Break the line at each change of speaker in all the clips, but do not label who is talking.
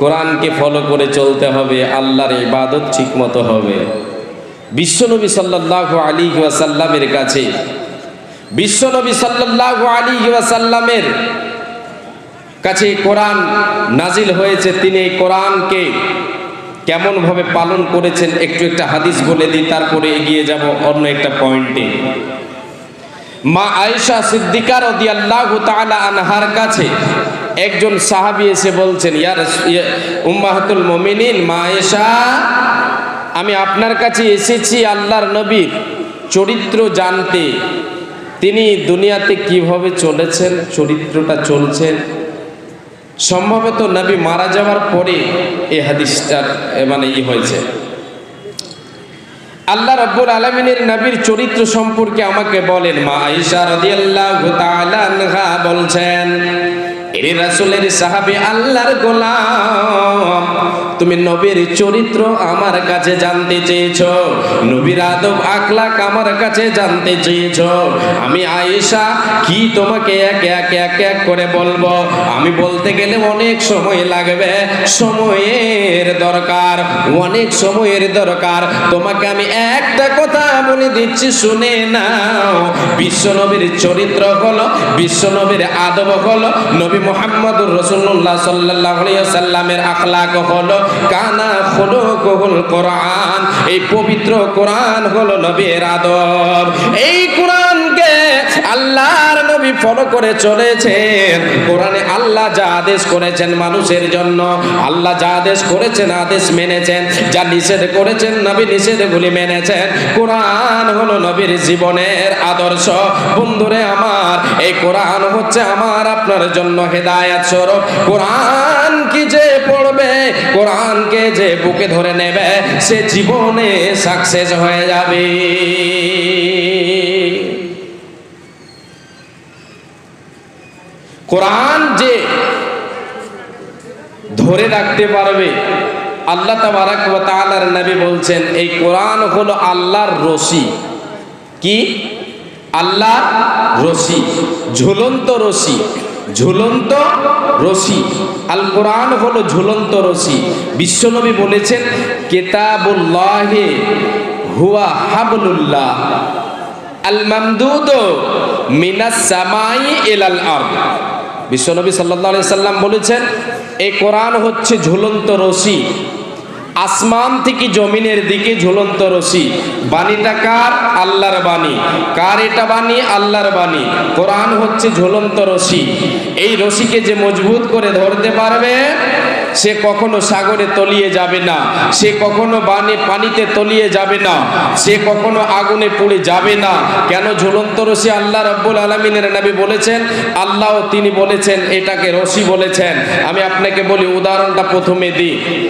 কোরআনকে ফলো করে চলতে হবে, আল্লাহর ইবাদত ঠিক মতো হবে। বিশ্বনবী সাল্লাহ আলী ওয়াসাল্লামের কাছে, বিশ্বনবী সাল্লাহ আলী ওয়াসাল্লামের কাছে কোরআন নাজিল হয়েছে। তিনি এই কোরআনকে কেমনভাবে পালন করেছেন, একটু একটা হাদিস বলে দিই, তারপরে এগিয়ে যাব অন্য একটা পয়েন্টে। মা আয়েশা সিদ্দিকা রাদিয়াল্লাহু তাআলা আনহার কাছে একজন সাহাবী এসে বলছেন ইয়ার ইয়া উম্মাহাতুল মুমিনিন মা আয়েশা আমি আপনার কাছে এসেছি আল্লাহর নবীর চরিত্র জানতে। তিনি দুনিয়াতে কীভাবে চলেছেন, চরিত্রটা চলছেন? সম্ভবত নবী মারা যাওয়ার পরে এই হাদিসটার মানে ই হয়েছে। আল্লাহ রব্বুল আলমিনের নবীর চরিত্র সম্পর্কে আমাকে বলেন মা আয়েশা রাদিয়াল্লাহু বলছেন এর রাসূলের সাহাবী, আল্লাহর গোলাম, তুমি নবীর চরিত্র আমার কাছে জানতে চেয়েছ, নবীর আদব আখলাক আমার কাছে জানতে চেয়েছ। আমি আয়েশা, কি তোমাকে এক এক এক এক করে বলব? আমি বলতে গেলে অনেক সময় লাগবে, সময়ের দরকার, অনেক সময়ের দরকার। তোমাকে আমি একটা কথা বলে দিচ্ছি, শুনে নাও। বিশ্বনবীর চরিত্র হলো বিশ্বনবীর আদব হলো, নবী মোহাম্মদুর রসুল্লাহ সাল্লাহ সাল্লামের আখলাক হলো কানা হলো কোরআন। এই পবিত্র কোরআন হলো নবীর আদব। এই নবী ফলো করে চলেছেন। কোরআনে আল্লাহ যা আদেশ করেছেন মানুষের জন্য, আল্লাহ যা আদেশ করেছেন আদেশ মেনেছেন, যা নিষেধ করেছেন নবী নিষেধগুলি মেনেছেন। কোরআন হলো নবীর জীবনের আদর্শ। বন্ধুরে আমার, এই কোরআন হচ্ছে আমার, আপনার জন্য হেদায়াত স্বরূপ। কোরআন কি যে পড়বে কোরআনকে যে বুকে ধরে নেবে, সে জীবনে সাকসেস হয়ে যাবে। কোরআন যে ধরে রাখতে পারবে, আল্লাহ তাবারাক নবী বলছেন, এই কোরআন হলো আল্লাহর রশি। কি? আল্লাহর রশি, ঝুলন্ত রশি ঝুলন্ত রশি। আল কোরআন হলো ঝুলন্ত রশি। বিশ্বনবী বলেছেন, কেতাবুল্লাহে হুয়া হাবলুল্লাহ। আল মামদুদ মিনাস সামাই ইলাল আরদ। বিশ্বনবী আলাইহি সাল্লাম বলেছেন এই কোরআন হচ্ছে ঝুলন্ত রশি। আসমান থেকে জমিনের দিকে ঝুলন্ত রশি। বাণীটা কার? আল্লাহর বাণী। কার এটা বাণী? আল্লাহর বাণী। কোরআন হচ্ছে ঝুলন্ত রশি। এই রশিকে যে মজবুত করে ধরতে পারবে সে কখনো সাগরে তলিয়ে যাবে না। সে কখনো বানে পানিতে তলিয়ে যাবে না। সে কখনো আগুনে পুড়ে যাবে না। কেন ঝুলন্ত রশি আল্লাহ রব্বুল আলমিনের নবী বলেছেন? আল্লাহ তিনি বলেছেন, এটাকে রশি বলেছেন। আমি আপনাকে বলি, উদাহরণটা প্রথমে দিই।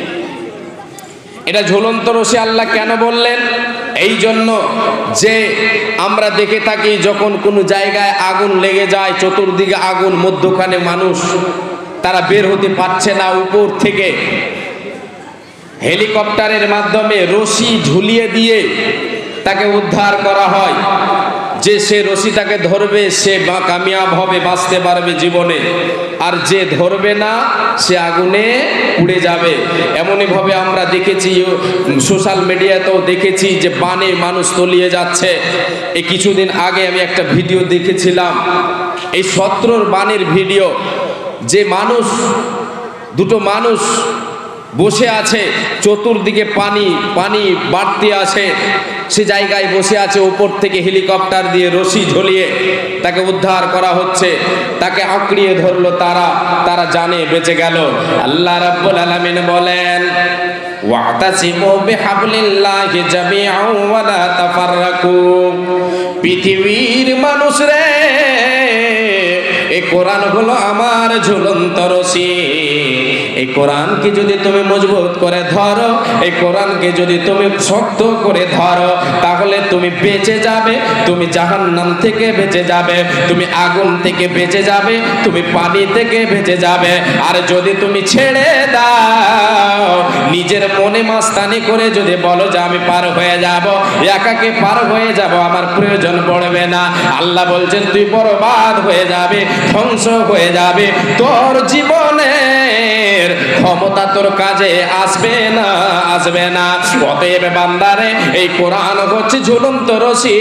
এটা ঝুলন্ত রশি আল্লাহ কেন বললেন? এই জন্য যে আমরা দেখে থাকি, যখন কোনো জায়গায় আগুন লেগে যায়, চতুর্দিকে আগুন, মধ্যখানে মানুষ তারা বের হতে পারছে না উপর থেকে। হেলিকপ্টারের মাধ্যমে রশি ঝুলিয়ে দিয়ে তাকে উদ্ধার করা হয়। যে সে রশি তাকে ধরবে, সে বা কামিয়াব হবে, বাঁচতে পারবে জীবনে। আর যে ধরবে না, সে আগুনে উড়ে যাবে। এমনইভাবে আমরা দেখেছি, সোশ্যাল মিডিয়াতেও দেখেছি যে বানে মানুষ তলিয়ে যাচ্ছে। এই কিছুদিন আগে আমি একটা ভিডিও দেখেছিলাম। এই সত্রর বানের ভিডিও যে মানুষ, দুটো মানুষ বসে আছে, চতুর্দিকে পানি পানি বাড়তে আছে সে জায়গায় বসে আছে উপর থেকে হেলিকপ্টার দিয়ে রশি ঝলিয়ে তাকে উদ্ধার করা হচ্ছে, তাকে আঁকড়িয়ে ধরলো তারা তারা জানে বেঁচে গেল। আল্লাহ রাব্বুল আলামিন বলেন পৃথিবীর মানুষ রে কোরআন হলো আমার ঝুলন্ত রশি। এই কোরআনকে যদি তুমি মজবুত করে ধরো, এই কোরআনকে যদি তুমি শক্ত করে ধরো, তাহলে তুমি বেঁচে যাবে, তুমি জাহান্নাম থেকে বেঁচে যাবে, তুমি আগুন থেকে বেঁচে যাবে, তুমি পানি থেকে বেঁচে যাবে। আর যদি তুমি ছেড়ে দাও, নিজের মনে মাস্তানি করে যদি বলো যে আমি পার হয়ে যাব, একাকে পার হয়ে যাব আমার প্রয়োজন পড়বে না। আল্লাহ বলছেন, তুই বরবাদ হয়ে যাবে, ধ্বংস হয়ে যাবে, তোর জীবনে জীবনের ক্ষমতা তোর কাজে আসবে না আসবে না। অতএব বান্দারে, এই কোরআন হচ্ছে ঝুলন্ত রশি।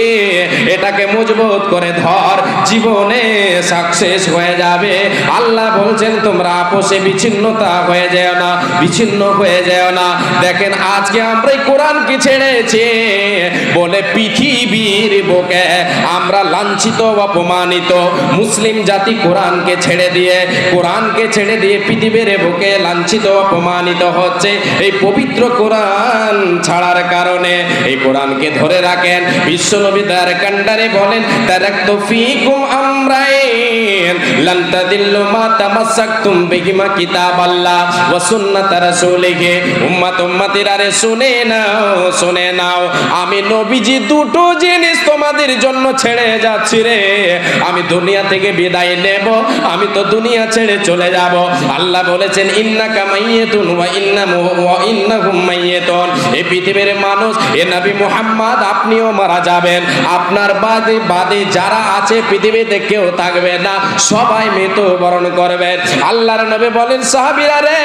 এটাকে মজবুত করে ধর, জীবনে সাকসেস হয়ে যাবে। আল্লাহ বলছেন, তোমরা আপোষে বিচ্ছিন্নতা হয়ে যেও না, বিচ্ছিন্ন হয়ে যেও না। দেখেন, আজকে আমরা এই কোরআনকে ছেড়েছি। বলে পৃথিবীর বুকে আমরা লাঞ্ছিত, অপমানিত। মুসলিম জাতি কোরআনকে ছেড়ে দিয়ে, কোরআনকে ছেড়ে দিয়ে পৃথিবীর বুকে লাঞ্ছিত, অপমানিত হচ্ছে। এই পবিত্র কোরআন ছাড়ার কারণে এই কোরআনকে ধরে রাখেন। বিশ্বনবী তার কান্ডারে বলেন তার শুনে নাও শুনে নাও, আমি নবীজি দুটো জিনিস তোমাদের জন্য ছেড়ে যাচ্ছি রে। আমি দুনিয়া থেকে বিদায় নেব, আমি তো দুনিয়া ছেড়ে চলে যাব। আল্লাহ বলেছেন, ইন্নাকা মাইয়াতুন ওয়া ইন্না ওয়া ইন্নাহুম মাইয়াতুন এই পৃথিবীর মানুষ, এ নবী মুহাম্মদ, আপনিও মারা যাবেন। আপনার বাদে বাদে যারা আছে, পৃথিবীতে কেউ থাকবে না। সবাই মৃত্যু বরণ করবে। আল্লাহর নবী বলেন, সাহাবীরা রে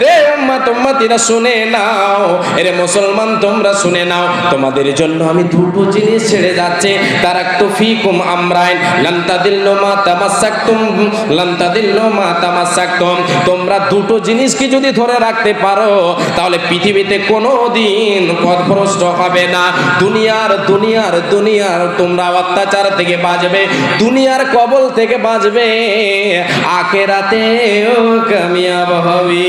রে উম্মত, উম্মতিরা শুনে নাও। রে মুসলমান, তোমরা শুনে নাও। তোমাদের জন্য আমি দুটো জিনিস ছেড়ে যাচ্ছে। তারাকতু ফিকুম আমরাইন। লান তাদিল্লু মা তামাসসাকতুম লান তাদিল্লু মা তামাসসাকতুম তোমরা দুটো জিনিসকে যদি ধরে রাখতে পারো, তাহলে পৃথিবীতে কোনো দিন পথভ্রষ্ট হবে না। দুনিয়ার দুনিয়ার দুনিয়ার তোমরা অত্যাচার থেকে বাঁচবে, দুনিয়ার কবল থেকে বাঁচবে আখেরাতেও কামিয়াব হবে।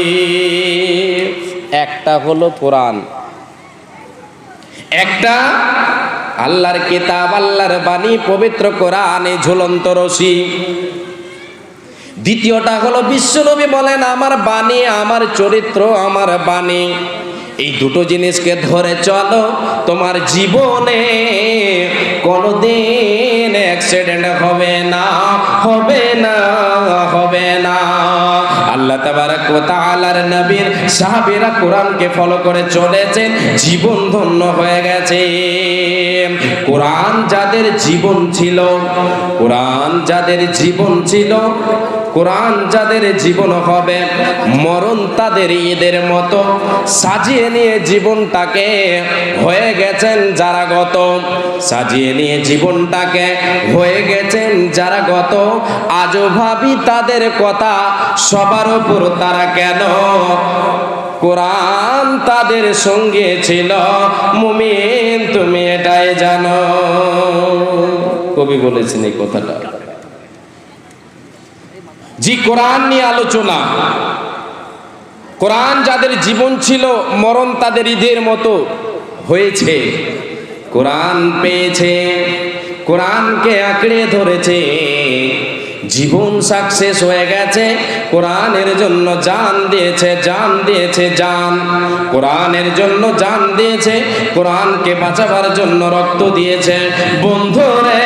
একটা হলো কোরআন, একটা আল্লাহর কিতাব, আল্লাহর বাণী, পবিত্র কোরআনে ঝুলন্ত রশি। দ্বিতীয়টা হলো বিশ্বনবী বলেন, আমার বাণী, আমার চরিত্র, আমার বাণী। এই দুটো জিনিসকে ধরে চলো, তোমার জীবনে কোনোদিন অ্যাক্সিডেন্ট হবে না হবে না হবে না। আল্লাহ তাবারাক ওয়া তাআলার নবীর সাহাবীরা কোরআনকে ফলো করে চলেছেন, জীবন ধন্য হয়ে গেছে। কোরআন যাদের জীবন ছিল, কোরআন যাদের জীবন ছিল কোরআন যাদের জীবন হবে, মরণ তাদের ঈদের মতো সাজিয়ে নিয়ে জীবনটাকে হয়ে গেছেন যারা গত। সাজিয়ে নিয়ে জীবনটাকে হয়ে গেছেন যারা গত। আজও ভাবি তাদের কথা সবার উপর তারা কেন? কোরআন তাদের সঙ্গে ছিল, মুমিন তুমি এটাই জানো। কবি বলেছেন এই কথাটা। জি, কোরআন নিয়ে আলোচনা। কোরআন যাদের জীবন ছিল, মরণ তাদের ঈদের মতো হয়েছে। কোরআন পেয়েছে, কোরআনকে আঁকড়ে ধরেছে। জীবন সাকসেস হয়ে গেছে, কোরআনের জন্য জান দিয়েছে জান দিয়েছে, জান। কোরআনের জন্য জান দিয়েছে, কোরআনকে বাঁচাবার জন্য রক্ত দিয়েছে। বন্ধুরে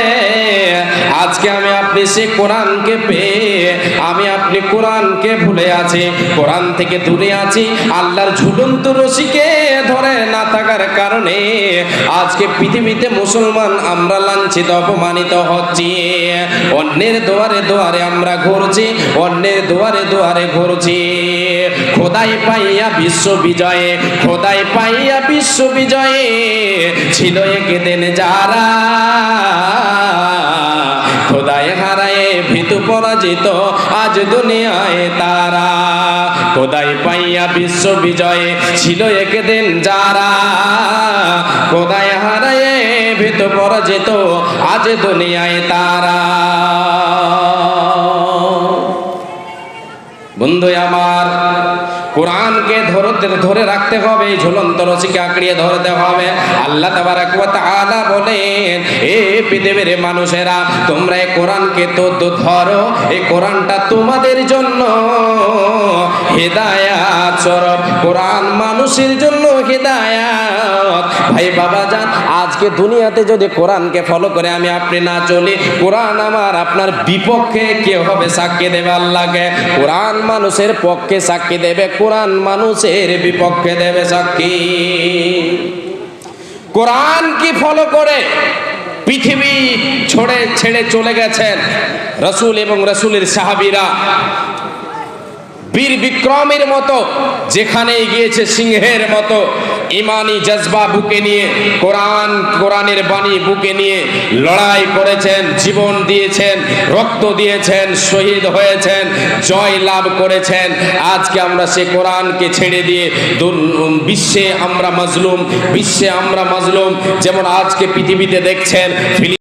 আজকে আমি আপনি সে কোরআনকে পেয়ে, আমি আপনি কোরআনকে ভুলে আছি। কোরআন থেকে দূরে আছি, আল্লাহর ঝুলন্ত রশিকে ধরে না থাকার কারণে আজকে পৃথিবীতে মুসলমান আমরা লাঞ্ছিত, অপমানিত হচ্ছি। অন্যের দুয়ারে দুয়ারে আমরা ঘুরছি, অন্যের দুয়ারে দুয়ারে ঘুরছি। খোদাই পাইয়া বিশ্ব বিজয়ে, খোদাই পাইয়া বিশ্ব বিজয়ে ছিল একদিন যারা খোদায় হারায় ভীতু পরাজিত আজ দুনিয়ায় তারা। খোদাই পাইয়া বিশ্ব বিজয়ে ছিল একদিন যারা। খোদায় হারায় ভীত পরাজিত আজ দুনিয়ায় তারা। কোরআনকে ধরতে ধরে রাখতে হবে ঝুলন্ত রশিকে আঁকড়িয়ে ধরতে হবে। আল্লাহ তাআলা বলেন, এ পৃথিবীর মানুষেরা, তোমরা এই কোরআনকে তো তো ধরো, এই কোরআনটা তোমাদের জন্য হেদায়াত স্বরূপ। কোরআন মানুষের জন্য হেদায়াত। ভাই বাবা যান, আজকে দুনিয়াতে যদি কোরআনকে ফলো করে আমি আপনি না চলি, কোরআন আমার আপনার বিপক্ষে কে হবে সাক্ষী দেবে আল্লাহকে? কোরআন মানুষের পক্ষে সাক্ষী দেবে কোরআন মানুষের বিপক্ষে দেবে সাক্ষী। কোরআন কি ফলো করে? পৃথিবী ছড়ে, ছেড়ে চলে গেছেন। রসুল এবং রসুলের সাহাবিরা বীর বিক্রমের মতো, যেখানে গিয়েছে সিংহের মতো। ইমানি জজবা বুকে নিয়ে, কোরআন, কোরআনের বাণী বুকে নিয়ে লড়াই করেছেন, জীবন দিয়েছেন, রক্ত দিয়েছেন, শহীদ হয়েছেন, জয় লাভ করেছেন। আজকে আমরা সে কোরআনকে ছেড়ে দিয়ে বিশ্বে আমরা মাজলুম, বিশ্বে আমরা মাজলুম। যেমন আজকে পৃথিবীতে দেখছেন